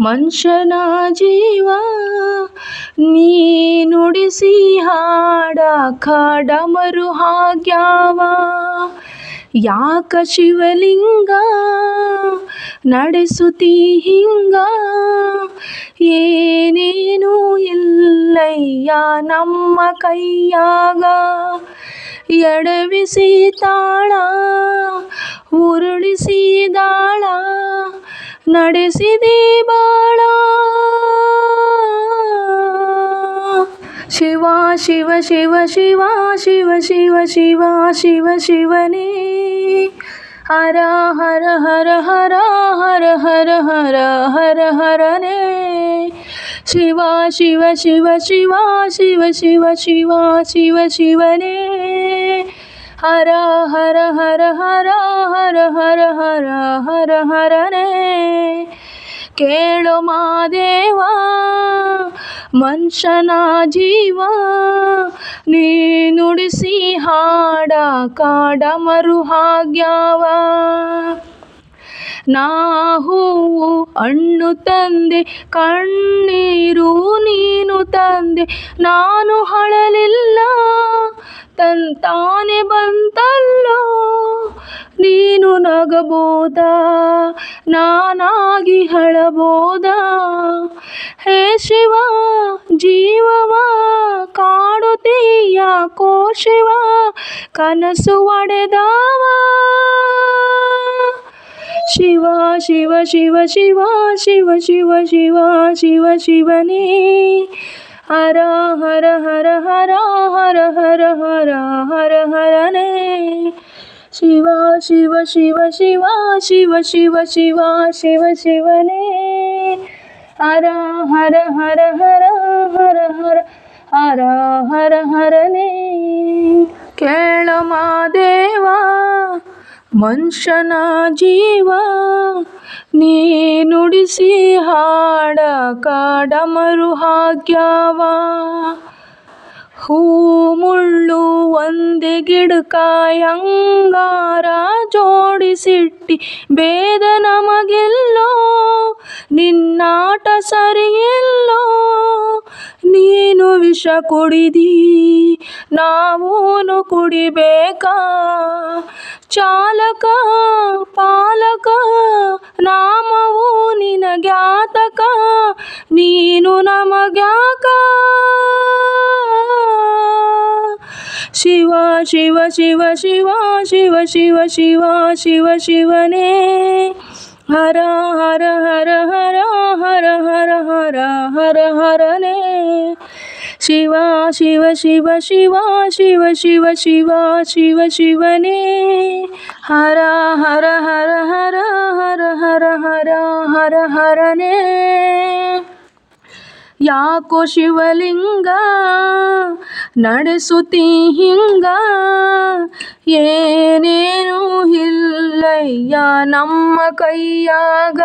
ಮನುಷ್ಯನ ಜೀವ, ನೀ ನುಡಿಸಿ ಹಾಡ ಕಾಡಮರು ಹಾಗ್ಯಾವ. ಯಾಕ ಶಿವಲಿಂಗ ನಡೆಸುತ್ತಿ ಹಿಂಗ? ಏನೇನೂ ಇಲ್ಲಯ್ಯ ನಮ್ಮ ಕೈಯಾಗ. ಎಡವಿಸಿ ತಾಳ, ಉರುಳಿಸಿ ದಾಳ, ನಡೆಸಿದಿ शिव शिव शिवा शिव शिव शिवा शिव शिवने हरा हर हर हर हर हर हर हर हरने शिवा शिव शिव शिवा शिव शिव शिवा शिव शिवने हरा हर हर हर हर हर हर हर हरने ಕೇಳು ಮಾದೇವಾ ಮನುಷ್ಯನ ಜೀವ, ನೀ ನುಡಿಸಿ ಕಾಡ ಮರು ಹಾಗ್ಯಾವ. ನಾ ಹೂವು ಹಣ್ಣು ತಂದೆ, ಕಣ್ಣೀರು ನೀನು ತಂದೆ, ನಾನು ಹಳಲಿಲ್ಲ, ತಂತಾನೆ ಬಂತಲ್ಲೋ. ನೀನು ನಗಬೋದ ನಾನಾಗಿ ಹಳಬೋದ? ಹೇ ಶಿವ, ಜೀವವ ಕೋ ಶಿವ ಕನಸು ಒಡೆದವ. ಶಿವ ಶಿವ ಶಿವ ಶಿವ ಶಿವ ಶಿವ ಶಿವ ಶಿವ, ಶಿವನೇ. ಹರ ಹರ ಹರ ಹರ ಹರ ಹರ ಹರ ಹರ, ಹರನೇ. ಶಿವ ಶಿವ ಶಿವ ಶಿವ ಶಿವ ಶಿವ ಶಿವ ಶಿವ, ಶಿವನೇ. ಹರ ಹರ ಹರ ಹರ ಹರ ಹರ ಹರ ಹರ, ಹರನೇ. ಕೇಳ ಮಾದೇವ ಮನುಷ್ಯನ ಜೀವ, ನೀ ನುಡಿಸಿ ಹಾಡ ಕಾಡ ಮರು ಹಾಗ್ಯಾವ ಹೂ ಮುಳ್ಳು ಒಂದೇ ಗಿಡಕ ಹಂಗಾರ ಜೋಡಿಸಿಟ್ಟಿ ಭೇದ ನಮಗೆಲ್ಲೋ, ನಿನ್ನಾಟ ಸರಿಯಿಲ್ಲೋ, ನೀನು ವಿಷ ಕುಡಿದಿ, ನಾವೂನು ಕುಡಿಬೇಕಾ? ಚಾಲಕ, ಪಾಲಕ, ನಾಮವು ನಿನಗ್ಯಾತಕ, ನೀನು ನಮಗ್ಯಾಕ? ಶಿವ ಶಿವ ಶಿವ ಶಿವ ಶಿವ ಶಿವ ಶಿವ ಶಿವ ಶಿವನೇ ಹರ ಹರ ಹರ ಹರ ಹರ ಹರ ಹರ ಹರ ಹರನೇ ಶಿವ ಶಿವ ಶಿವ ಶಿವ ಶಿವ ಶಿವ ಶಿವ ಶಿವ ಶಿವನೇ ಹರ ಹರ ಹರ ಹರ ಹರ ಹರ ಹರ ಹರ ಹರನೇ ಯಾಕೋ ಶಿವಲಿಂಗ ನಡೆಸುತ್ತಿ ಹಿಂಗ? ಏನೇನೂ ಇಲ್ಲಯ್ಯ ನಮ್ಮ ಕೈಯಾಗ.